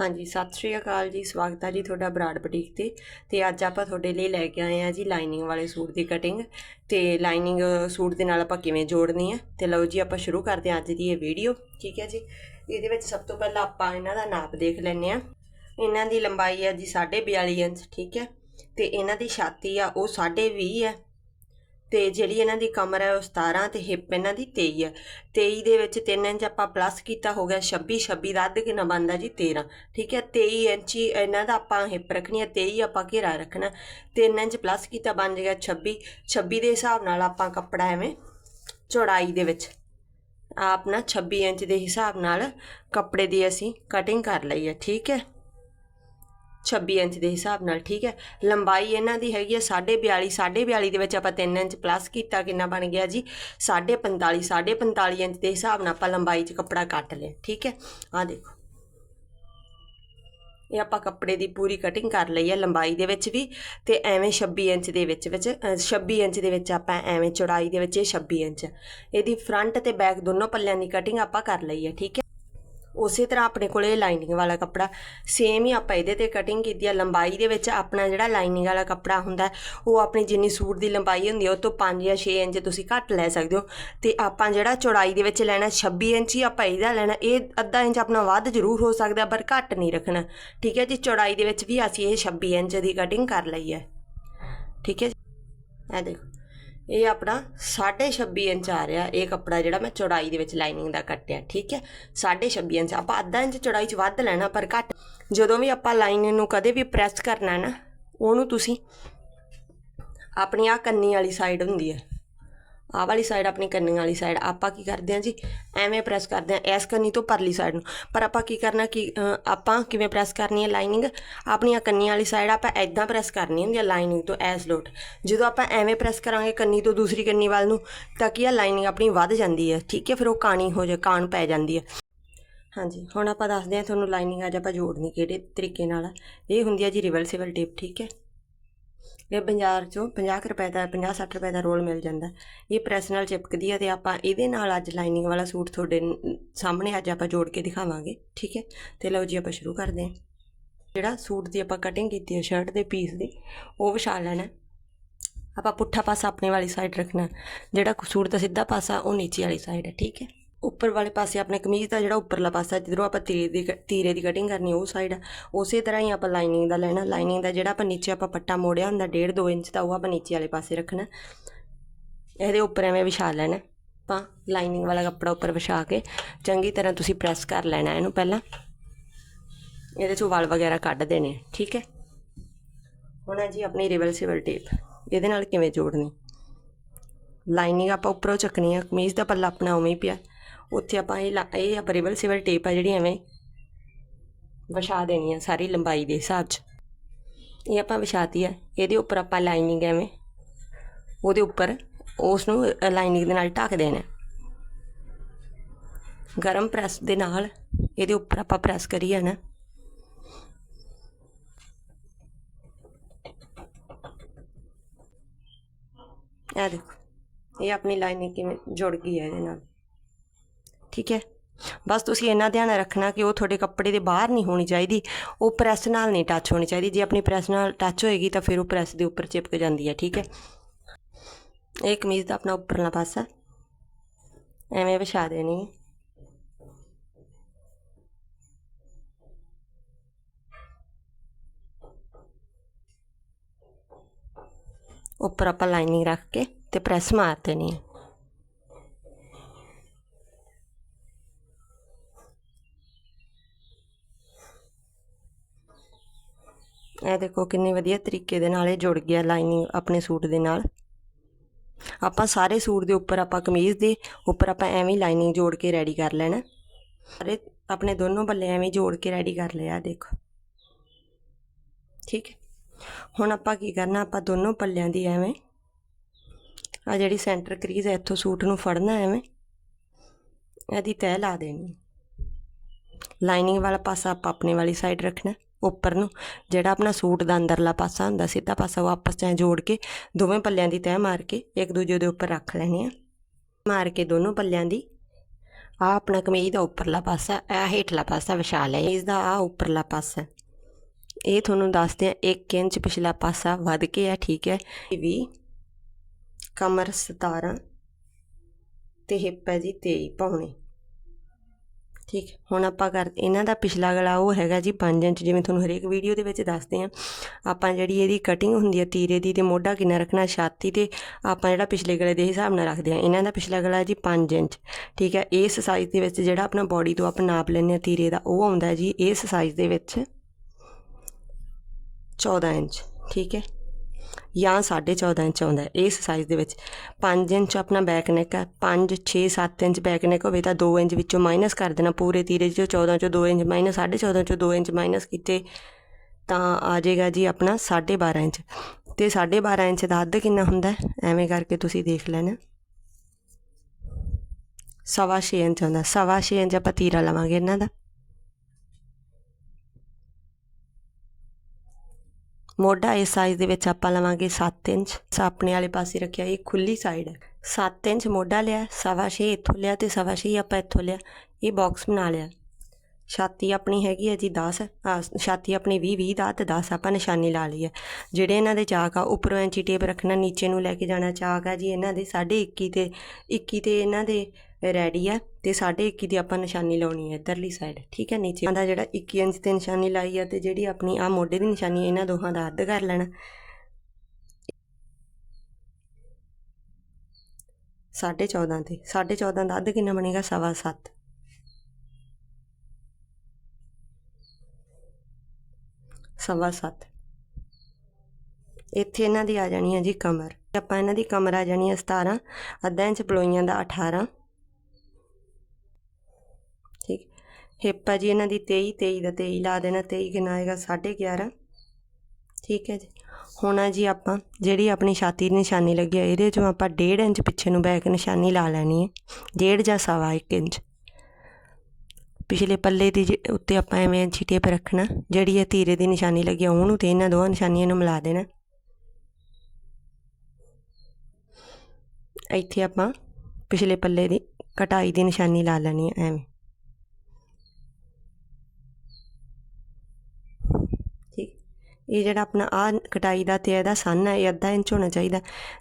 ਹਾਂਜੀ, ਸਤਿ ਸ਼੍ਰੀ ਅਕਾਲ ਜੀ, ਸਵਾਗਤ ਹੈ ਜੀ ਤੁਹਾਡਾ ਬਰਾੜ ਬੁਟੀਕ ਤੇ। ਤੇ ਅੱਜ ਆਪਾਂ ਤੁਹਾਡੇ ਲਈ ਲੈ ਕੇ ਆਏ ਆ ਜੀ ਲਾਈਨਿੰਗ ਵਾਲੇ ਸੂਟ ਦੀ ਕਟਿੰਗ ਤੇ ਲਾਈਨਿੰਗ ਸੂਟ ਦੇ ਨਾਲ ਆਪਾਂ ਕਿਵੇਂ ਜੋੜਨੀ ਹੈ? ਤੇ ਲਓ ਜੀ, ਆਪਾਂ ਸ਼ੁਰੂ ਕਰਦੇ ਹਾਂ ਅੱਜ ਦੀ ਇਹ ਵੀਡੀਓ ਠੀਕ ਹੈ ਜੀ? ਇਹਦੇ ਵਿੱਚ ਸਭ ਤੋਂ ਪਹਿਲਾਂ ਆਪਾਂ ਇਹਨਾਂ ਦਾ ਨਾਪ ਦੇਖ ਲੈਂਦੇ ਆ ਇਹਨਾਂ ਦੀ ਲੰਬਾਈ ਹੈ ਜੀ 42.5 ਇੰਚ, ਠੀਕ ਹੈ? ਤੇ ਇਹਨਾਂ ਦੀ ਛਾਤੀ ਆ, ਉਹ 20.5 ਹੈ। ਤੇ ਜਿਹੜੀ ਇਹਨਾਂ ਦੀ ਕਮਰ ਹੈ ਉਹ 17 ਤੇ ਹਿੱਪ ਇਹਨਾਂ ਦੀ 23 ਹੈ। 23 ਦੇ ਵਿੱਚ 3 ਇੰਚ ਆਪਾਂ ਪਲੱਸ ਕੀਤਾ ਹੋ ਗਿਆ 26 26 ਦਾ ਅੱਧ ਕਿੰਨਾ ਬਣਦਾ ਜੀ? 13 ਠੀਕ ਹੈ 23 ਇੰਚ ਇਹਨਾਂ ਦਾ ਆਪਾਂ ਹਿੱਪ ਰੱਖਣੀ ਹੈ 23 ਆਪਾਂ ਘੇਰਾ ਰੱਖਣਾ। 3 ਇੰਚ ਪਲੱਸ ਕੀਤਾ ਬਣ ਜਾਏਗਾ 26 26 ਦੇ ਹਿਸਾਬ ਨਾਲ ਆਪਾਂ ਕੱਪੜਾ ਐਵੇਂ ਚੌੜਾਈ ਦੇ ਵਿੱਚ ਆਪਣਾ 26 ਇੰਚ ਦੇ ਹਿਸਾਬ ਨਾਲ ਕੱਪੜੇ ਦੀ ਅਸੀਂ ਕਟਿੰਗ ਕਰ ਲਈ ਹੈ। ਠੀਕ ਹੈ। 26 ਇੰਚ ਦੇ ਹਿਸਾਬ ਨਾਲ ਠੀਕ ਹੈ? ਲੰਬਾਈ ਇਹਨਾਂ ਦੀ ਹੈਗੀ ਹੈ 42.5 42.5 ਦੇ ਵਿੱਚ ਆਪਾਂ 3 ਇੰਚ ਪਲੱਸ ਕੀਤਾ ਕਿੰਨਾ ਬਣ ਗਿਆ ਜੀ? 45 45 ਇੰਚ ਦੇ ਹਿਸਾਬ ਨਾਲ ਆਪਾਂ ਲੰਬਾਈ 'ਚ ਕੱਪੜਾ ਕੱਟ ਲਿਆ ਠੀਕ ਹੈ? ਆ ਦੇਖੋ। ਇਹ ਆਪਾਂ ਕੱਪੜੇ ਦੀ ਪੂਰੀ ਕਟਿੰਗ ਕਰ ਲਈ ਹੈ ਲੰਬਾਈ ਦੇ ਵਿੱਚ ਵੀ ਤੇ ਐਵੇਂ 26 ਇੰਚ ਦੇ ਵਿੱਚ ਵਿੱਚ ਅ, 26 ਇੰਚ ਦੇ ਵਿੱਚ ਆਪਾਂ ਐਵੇਂ ਚੌੜਾਈ ਦੇ ਵਿੱਚ ਇਹ 26 ਇੰਚ। ਇਹਦੀ ਫਰੰਟ ਤੇ ਬੈਕ ਦੋਨੋਂ ਪੱਲਿਆਂ ਦੀ ਕਟਿੰਗ ਆਪਾਂ ਕਰ ਲਈ ਹੈ ਠੀਕ ਹੈ? ਉਸੇ ਤਰ੍ਹਾਂ ਆਪਣੇ ਕੋਲੇ ਲਾਈਨਿੰਗ ਵਾਲਾ ਕੱਪੜਾ। ਸੇਮ ਹੀ ਆਪਾਂ ਇਹਦੇ ਤੇ ਕਟਿੰਗ ਕੀਤੀ ਆ। ਲੰਬਾਈ ਦੇ ਵਿੱਚ ਆਪਣਾ ਜਿਹੜਾ ਲਾਈਨਿੰਗ ਵਾਲਾ ਕੱਪੜਾ ਹੁੰਦਾ, ਉਹ ਆਪਣੀ ਜਿੰਨੀ ਸੂਟ ਦੀ ਲੰਬਾਈ ਹੁੰਦੀ ਹੈ ਉਹ ਤੋਂ 5 ਜਾਂ 6 ਇੰਚ ਤੁਸੀਂ ਘੱਟ ਲੈ ਸਕਦੇ ਹੋ। ਤੇ ਆਪਾਂ ਜਿਹੜਾ ਚੌੜਾਈ ਦੇ ਵਿੱਚ ਲੈਣਾ 26 ਇੰਚ ਹੀ ਆਪਾਂ ਇਹਦਾ ਲੈਣਾ। ਇਹ ਅੱਧਾ ਇੰਚ ਆਪਣਾ ਵੱਧ ਜ਼ਰੂਰ ਹੋ ਸਕਦਾ, ਪਰ ਘੱਟ ਨਹੀਂ ਰੱਖਣਾ। ਠੀਕ ਹੈ ਜੀ? ਚੌੜਾਈ ਦੇ ਵਿੱਚ ਵੀ ਅਸੀਂ ਇਹ 26 ਇੰਚ ਦੀ ਕਟਿੰਗ ਕਰ ਲਈ ਹੈ। ਠੀਕ ਹੈ ਇਹ ਦੇਖੋ। ਇਹ ਆਪਣਾ 26.5 ਇੰਚ ਆ ਰਿਹਾ। ਇਹ ਕੱਪੜਾ ਜਿਹੜਾ ਮੈਂ ਚੌੜਾਈ ਦੇ ਵਿੱਚ ਲਾਈਨਿੰਗ ਦਾ ਕੱਟਿਆ, ਠੀਕ ਹੈ? 26.5 ਇੰਚ। ਆਪਾਂ ਅੱਧਾ ਇੰਚ ਚੌੜਾਈ 'ਚ ਵੱਧ ਲੈਣਾ, ਪਰ ਘੱਟ। ਜਦੋਂ ਵੀ ਆਪਾਂ ਲਾਈਨਿੰਗ ਨੂੰ ਕਦੇ ਵੀ ਪ੍ਰੈਸ ਕਰਨਾ ਨਾ, ਉਹਨੂੰ ਤੁਸੀਂ ਆਪਣੀ ਆ ਕੰਨੀ ਵਾਲੀ ਸਾਈਡ ਹੁੰਦੀ ਹੈ। ਆਹ ਵਾਲੀ ਸਾਈਡ ਆਪਣੀ ਕੰਨੀ ਵਾਲੀ ਸਾਈਡ ਆਪਾਂ ਕੀ ਕਰਦੇ ਹਾਂ ਜੀ? ਐਵੇਂ ਪ੍ਰੈਸ ਕਰਦੇ ਹਾਂ ਐਸ ਕੰਨੀ ਤੋਂ ਪਰਲੀ ਸਾਈਡ ਨੂੰ। ਪਰ ਆਪਾਂ ਕੀ ਕਰਨਾ ਕਿ ਆਪਾਂ ਕਿਵੇਂ ਪ੍ਰੈਸ ਕਰਨੀ ਹੈ ਲਾਈਨਿੰਗ ਆਪਣੀਆਂ ਕੰਨੀ ਵਾਲੀ ਸਾਈਡ ਆਪਾਂ ਐਦਾਂ ਪ੍ਰੈਸ ਕਰਨੀ ਹੁੰਦੀ ਹੈ ਲਾਈਨਿੰਗ ਤੋਂ ਐਸ ਲੋਟ। ਜਦੋਂ ਆਪਾਂ ਐਵੇਂ ਪ੍ਰੈਸ ਕਰਾਂਗੇ ਕੰਨੀ ਤੋਂ ਦੂਸਰੀ ਕੰਨੀ ਵੱਲ ਨੂੰ, ਤਾਂ ਕੀ ਆ ਲਾਈਨਿੰਗ ਆਪਣੀ ਵੱਧ ਜਾਂਦੀ ਹੈ। ਠੀਕ ਹੈ, ਫਿਰ ਉਹ ਕਾਣੀ ਹੋ ਜਾ, ਕਾਣ ਪੈ ਜਾਂਦੀ ਹੈ। ਹਾਂਜੀ, ਹੁਣ ਆਪਾਂ ਦੱਸਦੇ ਹਾਂ ਤੁਹਾਨੂੰ ਲਾਈਨਿੰਗ ਅੱਜ ਆਪਾਂ ਜੋੜਨੀ ਕਿਹੜੇ ਤਰੀਕੇ ਨਾਲ ਇਹ ਹੁੰਦੀ ਹੈ ਜੀ ਰਿਵਰਸਿਬਲ ਟੇਪ ਠੀਕ ਹੈ? ਇਹ ਬਾਜ਼ਾਰ ਚੋਂ 50 ਕੁ ਰੁਪਏ ਦਾ 50 60 ਰੁਪਏ ਦਾ ਰੋਲ ਮਿਲ ਜਾਂਦਾ। ਇਹ ਪ੍ਰੈਸ ਨਾਲ ਚਿਪਕਦੀ ਹੈ ਤੇ ਆਪਾਂ ਇਹਦੇ ਨਾਲ ਅੱਜ ਲਾਈਨਿੰਗ ਵਾਲਾ ਸੂਟ ਤੁਹਾਡੇ ਸਾਹਮਣੇ ਅੱਜ ਆਪਾਂ ਜੋੜ ਕੇ ਦਿਖਾਵਾਂਗੇ, ਠੀਕ ਹੈ? ਤੇ ਲਓ ਜੀ ਆਪਾਂ ਸ਼ੁਰੂ ਕਰਦੇ ਹਾਂ। ਜਿਹੜਾ ਸੂਟ ਦੀ ਆਪਾਂ ਕਟਿੰਗ ਕੀਤੀ ਹੈ ਸ਼ਰਟ ਦੇ ਪੀਸ ਦੀ, ਉਹ ਵਿਛਾ ਲੈਣਾ ਆਪਾਂ ਪੁੱਠਾ ਪਾਸਾ ਆਪਣੇ ਵਾਲੀ ਸਾਈਡ ਰੱਖਣਾ, ਜਿਹੜਾ ਸੂਟ ਦਾ ਸਿੱਧਾ ਪਾਸਾ ਉਹ ਨੀਚੇ ਵਾਲੀ ਸਾਈਡ ਹੈ, ਠੀਕ ਹੈ? ਉੱਪਰ ਵਾਲੇ ਪਾਸੇ ਆਪਣੇ ਕਮੀਜ਼ ਦਾ ਜਿਹੜਾ ਉੱਪਰਲਾ ਪਾਸਾ ਜਿੱਧਰੋਂ ਆਪਾਂ ਤੀਰੇ ਦੀ ਕ- ਤੀਰੇ ਦੀ ਕਟਿੰਗ ਕਰਨੀ ਉਹ ਸਾਈਡ ਆ, ਉਸੇ ਤਰ੍ਹਾਂ ਹੀ ਆਪਾਂ ਲਾਈਨਿੰਗ ਦਾ ਲੈਣਾ ਲਾਈਨਿੰਗ ਦਾ ਜਿਹੜਾ ਆਪਾਂ ਨੀਚੇ ਆਪਾਂ ਪੱਟਾ ਮੋੜਿਆ ਹੁੰਦਾ 1.5 2 ਇੰਚ ਦਾ ਉਹ ਆਪਾਂ ਨੀਚੇ ਵਾਲੇ ਪਾਸੇ ਰੱਖਣਾ। ਇਹਦੇ ਉੱਪਰ ਐਵੇਂ ਵਿਛਾ ਲੈਣਾ, ਆਪਾਂ ਲਾਈਨਿੰਗ ਵਾਲਾ ਕੱਪੜਾ ਉੱਪਰ ਵਿਛਾ ਕੇ ਚੰਗੀ ਤਰ੍ਹਾਂ ਤੁਸੀਂ ਪ੍ਰੈਸ ਕਰ ਲੈਣਾ ਇਹਨੂੰ ਪਹਿਲਾਂ। ਇਹਦੇ ਚੋਂ ਵਾਲ ਵਗੈਰਾ ਕੱਢ ਦੇਣੇ ਠੀਕ ਹੈ? ਹੁਣ ਹੈ ਜੀ ਆਪਣੀ ਰਿਵਰਸਿਬਲ ਟੇਪ ਇਹਦੇ ਨਾਲ ਕਿਵੇਂ ਜੋੜਨੀ? ਲਾਈਨਿੰਗ ਆਪਾਂ ਉੱਪਰੋਂ ਚੱਕਣੀ ਆ, ਕਮੀਜ਼ ਦਾ ਪੱਲਾ ਆਪਣਾ ਉਵੇਂ ਹੀ ਪਿਆ। ਉੱਥੇ ਆਪਾਂ ਇਹ ਲਾ- ਇਹ ਆਪਾਂ ਰਿਵਰਸਿਬਲ ਟੇਪ ਆ ਜਿਹੜੀ ਐਵੇਂ ਵਿਛਾ ਦੇਣੀ ਆ ਸਾਰੀ ਲੰਬਾਈ ਦੇ ਹਿਸਾਬ 'ਚ। ਇਹ ਆਪਾਂ ਵਿਛਾਤੀ ਆ। ਇਹਦੇ ਉੱਪਰ ਆਪਾਂ ਲਾਈਨਿੰਗ ਐਵੇਂ, ਉਹਦੇ ਉੱਪਰ ਉਸ ਨੂੰ ਲਾਈਨਿੰਗ ਦੇ ਨਾਲ ਢੱਕ ਦੇਣਾ। ਗਰਮ ਪ੍ਰੈਸ ਦੇ ਨਾਲ ਇਹਦੇ ਉੱਪਰ ਆਪਾਂ ਪ੍ਰੈਸ ਕਰੀ ਜਾਣਾ। ਇਹ ਦੇਖੋ, ਇਹ ਆਪਣੀ ਲਾਈਨਿੰਗ ਕਿਵੇਂ ਜੁੜ ਗਈ ਹੈ ਇਹਦੇ ਨਾਲ। ਠੀਕ ਹੈ। ਬਸ ਤੁਸੀਂ ਇੰਨਾ ਧਿਆਨ ਰੱਖਣਾ ਕਿ ਉਹ ਤੁਹਾਡੇ ਕੱਪੜੇ ਦੇ ਬਾਹਰ ਨਹੀਂ ਹੋਣੀ ਚਾਹੀਦੀ। ਉਹ ਪ੍ਰੈਸ ਨਾਲ ਨਹੀਂ ਟੱਚ ਹੋਣੀ ਚਾਹੀਦੀ। ਜੇ ਆਪਣੀ ਪ੍ਰੈਸ ਨਾਲ ਟੱਚ ਹੋਏਗੀ ਤਾਂ ਫਿਰ ਉਹ ਪ੍ਰੈਸ ਦੇ ਉੱਪਰ ਚਿਪਕ ਜਾਂਦੀ ਹੈ, ਠੀਕ ਹੈ। ਇਹ ਕਮੀਜ਼ ਦਾ ਆਪਣਾ ਉੱਪਰਲਾ ਪਾਸਾ। ਐਵੇਂ ਵਿਛਾ ਦੇਣੀ ਹੈ। ਉੱਪਰ ਆਪਾਂ ਲਾਈਨਿੰਗ ਰੱਖ ਕੇ ਤੇ ਪ੍ਰੈਸ ਮਾਰ ਦੇਣੀ ਹੈ। ਇਹ ਦੇਖੋ ਕਿੰਨੇ ਵਧੀਆ ਤਰੀਕੇ ਦੇ ਨਾਲ ਇਹ ਜੁੜ ਗਿਆ ਲਾਈਨਿੰਗ ਆਪਣੇ ਸੂਟ ਦੇ ਨਾਲ। ਆਪਾਂ ਸਾਰੇ ਸੂਟ ਦੇ ਉੱਪਰ ਆਪਾਂ ਕਮੀਜ਼ ਦੇ ਉੱਪਰ ਆਪਾਂ ਐਵੇਂ ਲਾਈਨਿੰਗ ਜੋੜ ਕੇ ਰੈਡੀ ਕਰ ਲੈਣਾ। ਸਾਰੇ ਆਪਣੇ ਦੋਨੋਂ ਬੱਲੇ ਐਵੇਂ ਜੋੜ ਕੇ ਰੈਡੀ ਕਰ ਲਿਆ ਦੇਖੋ। ਠੀਕ ਹੈ। ਹੁਣ ਆਪਾਂ ਕੀ ਕਰਨਾ, ਆਪਾਂ ਦੋਨੋਂ ਪੱਲਿਆਂ ਦੀ ਐਵੇਂ ਆ ਜਿਹੜੀ ਸੈਂਟਰ ਕਰੀਜ਼ ਹੈ, ਇੱਥੋਂ ਸੂਟ ਨੂੰ ਫੜਨਾ ਐਵੇਂ। ਇਹਦੀ ਤਹਿ ਲਾ ਦੇਣੀ। ਲਾਈਨਿੰਗ ਵਾਲਾ ਪਾਸਾ ਆਪਾਂ ਆਪਣੇ ਵਾਲੀ ਸਾਈਡ ਰੱਖਣਾ। ਉੱਪਰ ਨੂੰ, ਜਿਹੜਾ ਆਪਣਾ ਸੂਟ ਦਾ ਅੰਦਰਲਾ ਪਾਸਾ ਹੁੰਦਾ, ਸਿੱਧਾ ਪਾਸਾ ਉਹ ਆਪਸ 'ਚ ਐਂ ਜੋੜ ਕੇ, ਦੋਵੇਂ ਪੱਲਿਆਂ ਦੀ ਤਹਿ ਮਾਰ ਕੇ ਇੱਕ ਦੂਜੇ ਦੇ ਉੱਪਰ ਰੱਖ ਲੈਣੀ ਆ ਮਾਰ ਕੇ ਦੋਨੋਂ ਪੱਲਿਆਂ ਦੀ। ਆ ਆਪਣਾ ਕਮੀਜ਼ ਦਾ ਉੱਪਰਲਾ ਪਾਸਾ ਇਹ ਹੇਠਲਾ ਪਾਸਾ ਵਿਛਾ ਲਿਆ ਇਸ ਦਾ ਆ ਉੱਪਰਲਾ ਪਾਸਾ। ਇਹ ਤੁਹਾਨੂੰ ਦੱਸਦੇ ਆ 1 ਇੰਚ ਪਿਛਲਾ ਪਾਸਾ ਵੱਧ ਕੇ ਆ ਠੀਕ ਹੈ। ਇਹ ਵੀ ਕਮਰ 17 ਤੇ ਹਿੱਪ ਹੈ ਜੀ 23 ਪਾਉਣੇ ਠੀਕ, ਹੁਣ ਆਪਾਂ ਕਰ, ਇਹਨਾਂ ਦਾ ਪਿਛਲਾ ਗਲਾ ਉਹ ਹੈਗਾ ਜੀ 5 ਇੰਚ, ਜਿਵੇਂ ਤੁਹਾਨੂੰ ਹਰੇਕ ਵੀਡੀਓ ਦੇ ਵਿੱਚ ਦੱਸਦੇ ਆ ਆਪਾਂ ਜਿਹੜੀ ਇਹਦੀ ਕਟਿੰਗ ਹੁੰਦੀ ਹੈ ਤੀਰੇ ਦੀ ਤੇ ਮੋਢਾ ਕਿੰਨਾ ਰੱਖਣਾ, ਛਾਤੀ ਤੇ ਆਪਾਂ ਜਿਹੜਾ ਪਿਛਲੇ ਗਲੇ ਦੇ ਹਿਸਾਬ ਨਾਲ ਰੱਖਦੇ ਆ ਇਹਨਾਂ ਦਾ ਪਿਛਲਾ ਗਲਾ ਜੀ 5 ਇੰਚ, ਠੀਕ ਹੈ ਇਸ ਸਾਈਜ਼ ਦੇ ਵਿੱਚ ਜਿਹੜਾ ਆਪਣਾ ਬਾਡੀ ਤੋਂ ਆਪਾਂ ਨਾਪ ਲੈਂਦੇ ਆ ਤੀਰੇ ਦਾ, ਉਹ ਆਉਂਦਾ ਜੀ ਇਸ ਸਾਈਜ਼ ਦੇ ਵਿੱਚ 14 ਇੰਚ, ਠੀਕ ਹੈ। ਜਾਂ 14.5 ਇੰਚ ਆਉਂਦਾ ਇਸ ਸਾਈਜ਼ ਦੇ ਵਿੱਚ 5 ਇੰਚ ਆਪਣਾ ਬੈਕ ਨੈਕ ਹੈ। 5 6 7 ਇੰਚ ਬੈਕ ਨੈਕ ਹੋਵੇ ਤਾਂ 2 ਇੰਚ ਵਿੱਚੋਂ ਮਾਈਨਸ ਕਰ ਦੇਣਾ ਪੂਰੇ ਤੀਰੇ ਚੋਂ। 14 ਚੋਂ 2 ਇੰਚ ਮਾਈਨਸ 14.5 ਚੋਂ 2 ਇੰਚ ਮਾਈਨਸ ਕੀਤੇ ਤਾਂ ਆ ਜਾਏਗਾ ਜੀ ਆਪਣਾ 12.5 ਇੰਚ। ਤੇ 12.5 ਇੰਚ ਦਾ ਅੱਧ ਕਿੰਨਾ ਹੁੰਦਾ ਐਵੇਂ ਕਰਕੇ ਤੁਸੀਂ ਦੇਖ ਲੈਣਾ। ਸਵਾ ਛੇ ਇੰਚ ਆਉਂਦਾ ਸਵਾ ਛੇ ਇੰਚ ਆਪਾਂ ਤੀਰਾ ਲਵਾਂਗੇ ਇਹਨਾਂ ਦਾ। ਮੋਢਾ ਇਸ ਸਾਈਜ਼ ਦੇ ਵਿੱਚ ਆਪਾਂ ਲਵਾਂਗੇ 7 ਇੰਚ। ਆਪਣੇ ਵਾਲੇ ਪਾਸੇ ਰੱਖਿਆ, ਇਹ ਖੁੱਲੀ ਸਾਈਡ ਹੈ। 7 ਇੰਚ ਮੋਢਾ ਲਿਆ, ਸਵਾ ਛੇ ਇੱਥੋਂ ਲਿਆ ਤੇ ਸਵਾ ਛੇ ਆਪਾਂ ਇੱਥੋਂ ਲਿਆ। ਇਹ ਬਾਕਸ ਬਣਾ ਲਿਆ। ਛਾਤੀ ਆਪਣੀ ਹੈਗੀ ਹੈ ਜੀ 10 ਛਾਤੀ ਆਪਣੀ 20 20 ਦਾ ਤੇ 10 ਆਪਾਂ ਨਿਸ਼ਾਨੀ ਲਾ ਲਈ ਹੈ। ਜਿਹੜੇ ਇਹਨਾਂ ਦੇ ਚਾਕ ਆ, ਉੱਪਰੋਂ ਐਂਚੀ ਟੇਪ ਰੱਖਣਾ, ਨੀਚੇ ਨੂੰ ਲੈ ਕੇ ਜਾਣਾ ਚਾਕ ਆ ਜੀ ਇਹਨਾਂ ਦੇ 21.5 ਤੇ 21 ਤੇ ਇਹਨਾਂ ਦੇ ਰੈਡੀ ਆ ਤੇ 21.5 ਦੀ ਆਪਾਂ ਨਿਸ਼ਾਨੀ ਲਾਉਣੀ ਹੈ ਇਧਰਲੀ ਸਾਈਡ ਠੀਕ ਹੈ ਨੀਚੇ। ਦਾ ਜਿਹੜਾ 21 ਇੰਚ ਤੇ ਨਿਸ਼ਾਨੀ ਲਾਈ ਹੈ ਤੇ ਜਿਹੜੀ ਆਪਣੀ ਆ ਮੋਢੇ ਦੀ ਨਿਸ਼ਾਨੀ ਹੈ, ਇਹਨਾਂ ਦੋਹਾਂ ਦਾ ਅੱਧ ਕਰ ਲੈਣਾ। ਸਾਢੇ 14 ਤੇ। ਸਾਢੇ 14 ਦਾ ਅੱਧ ਕਿੰਨਾ ਬਣੇਗਾ? ਸਵਾ ਸੱਤ। ਸਵਾ ਸੱਤ। ਇੱਥੇ ਇਹਨਾਂ ਦੀ ਆ ਜਾਣੀ ਹੈ ਜੀ ਕਮਰ। ਆਪਾਂ ਇਹਨਾਂ ਦੀ ਕਮਰ ਆ ਜਾਣੀ ਹੈ 17 ਅੱਧਾ ਇੰਚ ਪਲੋਈਆਂ ਦਾ 18 ਠੀਕ ਹਿੱਪ ਆ ਜੀ, ਇਹਨਾਂ ਦੀ 23 23 ਦਾ 23 ਲਾ ਦੇਣਾ 23 ਕਿੰਨਾ ਆਏਗਾ? 11.5 ਠੀਕ ਹੈ ਜੀ। ਹੁਣ ਆ ਜੀ ਆਪਾਂ, ਜਿਹੜੀ ਆਪਣੀ ਛਾਤੀ ਦੀ ਨਿਸ਼ਾਨੀ ਲੱਗੀ ਹੈ ਇਹਦੇ ਚੋਂ ਆਪਾਂ 1.5 ਇੰਚ ਪਿੱਛੇ ਨੂੰ ਬੈਕ ਨਿਸ਼ਾਨੀ ਲਾ ਲੈਣੀ ਹੈ। ਡੇਢ ਜਾਂ ਸਵਾ 1 ਇੰਚ। ਪਿਛਲੇ ਪੱਲੇ ਦੀ ਜੇ- ਉੱਤੇ ਆਪਾਂ ਐਵੇਂ ਇੰਚੀ ਟੇਪ ਰੱਖਣਾ। ਜਿਹੜੀ ਇਹ ਧੀਰੇ ਦੀ ਨਿਸ਼ਾਨੀ ਲੱਗੀ ਆ, ਉਹਨੂੰ ਤੇ ਇਹਨਾਂ ਦੋਹਾਂ ਨਿਸ਼ਾਨੀਆਂ ਨੂੰ ਮਿਲਾ ਦੇਣਾ। ਇੱਥੇ ਆਪਾਂ ਪਿਛਲੇ ਪੱਲੇ ਦੀ ਕਟਾਈ ਦੀ ਨਿਸ਼ਾਨੀ ਲਾ ਲੈਣੀ ਹੈ ਐਵੇਂ। ਇਹ ਜਿਹੜਾ ਆਪਣਾ ਆ ਕਟਾਈ ਦਾ ਤੇ ਇਹਦਾ ਸਨ ਹੈ, ਇਹ ਅੱਧਾ ਇੰਚ ਹੋਣਾ ਚਾਹੀਦਾ।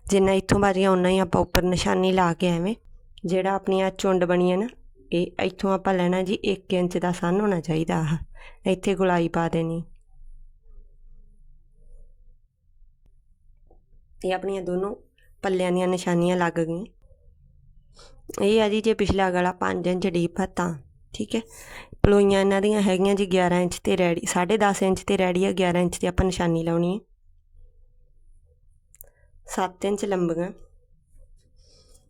ਜਿੰਨਾ ਇੱਥੋਂ ਬਾਰੀਆਂ ਉਨਾ ਹੀ ਆਪਾਂ ਉੱਪਰ ਨਿਸ਼ਾਨੀ ਲਾ ਕੇ ਐਵੇਂ, ਜਿਹੜਾ ਆਪਣੀਆਂ ਚੁੰਡ ਬਣੀ ਹੈ ਨਾ, ਇਹ ਇੱਥੋਂ ਆਪਾਂ ਲੈਣਾ ਜੀ 1 ਇੰਚ ਦਾ ਸਨ ਹੋਣਾ ਚਾਹੀਦਾ ਆਹ। ਇੱਥੇ ਗੁਲਾਈ ਪਾ ਦੇਣੀ। ਇਹ ਆਪਣੀਆਂ ਦੋਨੋਂ ਪੱਲਿਆਂ ਦੀਆਂ ਨਿਸ਼ਾਨੀਆਂ ਲੱਗ ਗਈਆਂ। ਇਹ ਆ ਜੀ, ਜੇ ਪਿਛਲਾ ਗਲਾ 5 ਇੰਚ ਡੀਪ ਹੈ ਤਾਂ, ਠੀਕ ਹੈ। ਪਲੋਈਆਂ ਇਹਨਾਂ ਦੀਆਂ ਹੈਗੀਆਂ ਜੀ 11 ਇੰਚ ਤੇ ਰੈਡੀ 10.5 ਇੰਚ ਤੇ ਰੈਡੀ ਆ 11 ਇੰਚ ਤੇ ਆਪਾਂ ਨਿਸ਼ਾਨੀ ਲਾਉਣੀ ਹੈ 7 ਇੰਚ ਲੰਬੀਆਂ।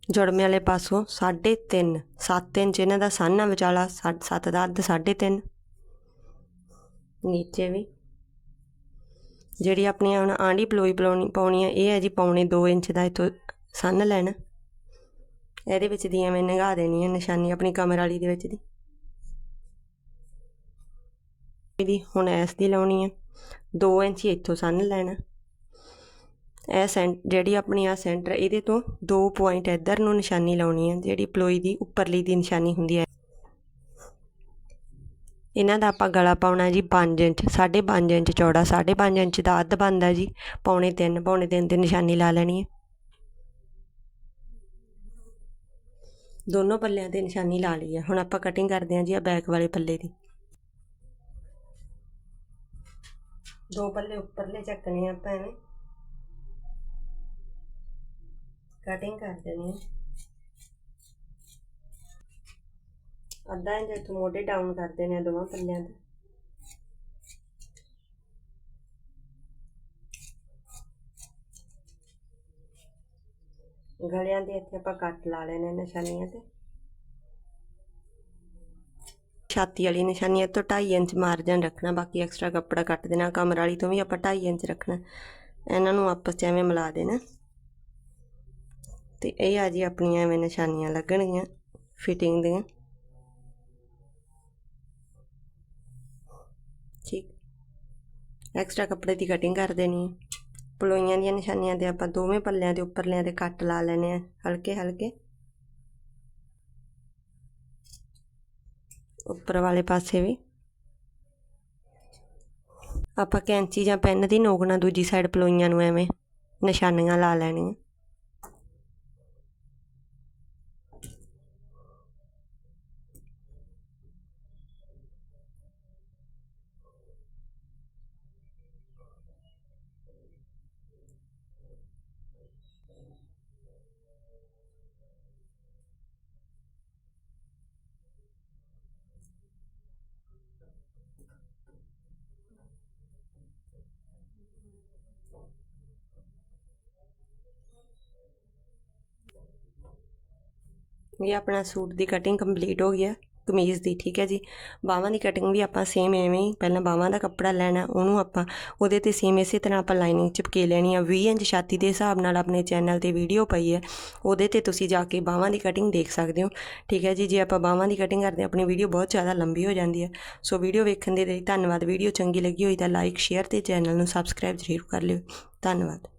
ਜੁੜਮੇ ਵਾਲੇ ਪਾਸੋਂ 3.5 7 ਇੰਚ ਇਹਨਾਂ ਦਾ ਸਾਨਾ ਵਿਚਾਲਾ 7 ਦਾ ਅੱਧ 3.5 ਨੀਚੇ ਵੀ। ਜਿਹੜੀ ਆਪਣੀ ਹੁਣ ਆਂਡੀ ਪਲੋਈ ਪਲਾਉਣੀ ਪਾਉਣੀ ਹੈ ਇਹ ਹੈ ਜੀ ਪੌਣੇ 2 ਇੰਚ ਦਾ ਇਥੋਂ ਸੰਨ ਲੈਣਾ। ਇਹਦੇ ਵਿੱਚ ਦੀ ਐਵੇਂ ਨਗਾ ਦੇਣੀ ਹੈ ਨਿਸ਼ਾਨੀ ਆਪਣੀ ਕਮਰ ਵਾਲੀ ਦੇ ਵਿੱਚ ਦੀ। ਇਹਦੀ ਹੁਣ ਐਸ ਦੀ ਲਾਉਣੀ ਹੈ 2 ਇੰਚ ਇੱਥੋਂ ਸੰਨ ਲੈਣਾ। ਇਹ ਸੈਂਟ ਜਿਹੜੀ ਆਪਣੀ ਆ ਸੈਂਟਰ ਇਹਦੇ ਤੋਂ 2 ਪੁਆਇੰਟ ਇੱਧਰ ਨੂੰ ਨਿਸ਼ਾਨੀ ਲਾਉਣੀ ਹੈ ਜਿਹੜੀ ਪਲੋਈ ਦੀ ਉੱਪਰਲੀ ਦੀ ਨਿਸ਼ਾਨੀ ਹੁੰਦੀ ਹੈ ਇਹਨਾਂ ਦਾ ਆਪਾਂ ਗਲਾ ਪਾਉਣਾ ਜੀ 5 ਇੰਚ 5.5 ਇੰਚ ਚੌੜਾ 5.5 ਇੰਚ ਦਾ ਅੱਧ ਬਣਦਾ ਜੀ। ਪੌਣੇ 3 ਪੌਣੇ 3 ਤੇ ਨਿਸ਼ਾਨੀ ਲਾ ਲੈਣੀ ਹੈ ਦੋਨੋਂ ਪੱਲਿਆਂ ਤੇ ਨਿਸ਼ਾਨੀ ਲਾ ਲਈ ਹੈ ਹੁਣ ਆਪਾਂ ਕਟਿੰਗ ਕਰਦੇ ਹਾਂ ਜੀ ਆ ਬੈਕ ਵਾਲੇ ਪੱਲੇ ਦੀ। ਦੋ ਪੱਲੇ ਉੱਪਰਲੇ ਚੱਕਣੇ ਆ ਆਪਾਂ ਐਵੇਂ। ਕਟਿੰਗ ਕਰ ਦੇਣੀ ਹੈ ਅੱਧਾ ਇੰਚ ਇੱਥੋਂ ਮੋਢੇ ਡਾਊਨ ਕਰ ਦੇਣੇ ਆ ਦੋਵਾਂ ਪੱਲਿਆਂ ਤੇ। ਗਲਿਆਂ ਦੇ ਇੱਥੇ ਆਪਾਂ ਕੱਟ ਲਾ ਲੈਣੇ ਨਿਸ਼ਾਨੀਆਂ ਤੇ। ਛਾਤੀ ਵਾਲੀ ਨਿਸ਼ਾਨੀ ਇਹ ਤੋਂ 2.5 ਇੰਚ ਮਾਰਜਨ ਰੱਖਣਾ, ਬਾਕੀ ਐਕਸਟਰਾ ਕੱਪੜਾ ਕੱਟ ਦੇਣਾ, ਕਮਰ ਵਾਲੀ ਤੋਂ ਵੀ ਆਪਾਂ 2.5 ਇੰਚ ਰੱਖਣਾ। ਇਹਨਾਂ ਨੂੰ ਆਪਸ 'ਚ ਐਵੇਂ ਮਿਲਾ ਦੇਣਾ। ਤੇ ਇਹ ਆ ਜੀ ਆਪਣੀਆਂ ਐਵੇਂ ਨਿਸ਼ਾਨੀਆਂ ਲੱਗਣਗੀਆਂ ਫਿਟਿੰਗ ਦੀਆਂ। ਠੀਕ। ਐਕਸਟਰਾ ਕੱਪੜੇ ਦੀ ਕਟਿੰਗ ਕਰ ਦੇਣੀ ਹੈ। ਪਲੋਈਆਂ ਦੀਆਂ ਨਿਸ਼ਾਨੀਆਂ ਤੇ ਆਪਾਂ ਦੋਵੇਂ ਪੱਲਿਆਂ ਦੇ ਉੱਪਰਲਿਆਂ ਦੇ ਕੱਟ ਲਾ ਲੈਣੇ ਆ ਹਲਕੇ ਹਲਕੇ ਉੱਪਰ ਵਾਲੇ ਪਾਸੇ ਵੀ। ਆਪਾਂ ਕੈਂਚੀ ਜਾਂ ਪੈਨ ਦੀ ਨੋਕ ਨਾਲ ਦੂਜੀ ਸਾਈਡ ਪਲੋਈਆਂ ਨੂੰ ਐਵੇਂ ਨਿਸ਼ਾਨੀਆਂ ਲਾ ਲੈਣੀਆਂ। ਇਹ ਆਪਣਾ ਸੂਟ ਦੀ ਕਟਿੰਗ ਕੰਪਲੀਟ ਹੋ ਗਈ ਹੈ, ਕਮੀਜ਼ ਦੀ, ਠੀਕ ਹੈ ਜੀ। ਬਾਹਾਂ ਦੀ ਕਟਿੰਗ ਵੀ ਆਪਾਂ ਸੇਮ ਐਵੇਂ ਹੀ, ਪਹਿਲਾਂ ਬਾਹਾਂ ਦਾ ਕੱਪੜਾ ਲੈਣਾ, ਉਹਨੂੰ ਆਪਾਂ ਉਹਦੇ ਤੇ ਸੇਮ ਇਸੇ ਤਰ੍ਹਾਂ ਆਪਾਂ ਲਾਈਨਿੰਗ ਚਿਪਕੇ ਲੈਣੀ ਆ। 20 ਇੰਚ ਛਾਤੀ ਦੇ ਹਿਸਾਬ ਨਾਲ ਆਪਣੇ ਚੈਨਲ ਤੇ ਵੀਡੀਓ ਪਈ ਹੈ, ਉਹਦੇ ਤੇ ਤੁਸੀਂ ਜਾ ਕੇ ਬਾਹਾਂ ਦੀ ਕਟਿੰਗ ਦੇਖ ਸਕਦੇ ਹੋ। ਠੀਕ ਹੈ ਜੀ, ਜੇ ਆਪਾਂ ਬਾਹਾਂ ਦੀ ਕਟਿੰਗ ਕਰਦੇ ਹਾਂ, ਆਪਣੀ ਵੀਡੀਓ ਬਹੁਤ ਜ਼ਿਆਦਾ ਲੰਬੀ ਹੋ ਜਾਂਦੀ ਹੈ। ਸੋ ਵੀਡੀਓ ਵੇਖਣ ਦੇ ਲਈ ਧੰਨਵਾਦ। ਵੀਡੀਓ ਚੰਗੀ ਲੱਗੀ ਹੋਈ ਤਾਂ ਲਾਈਕ ਸ਼ੇਅਰ ਤੇ ਚੈਨਲ ਨੂੰ ਸਬਸਕ੍ਰਾਈਬ ਜ਼ਰੂਰ ਕਰ ਲਿਓ। ਧੰਨਵਾਦ।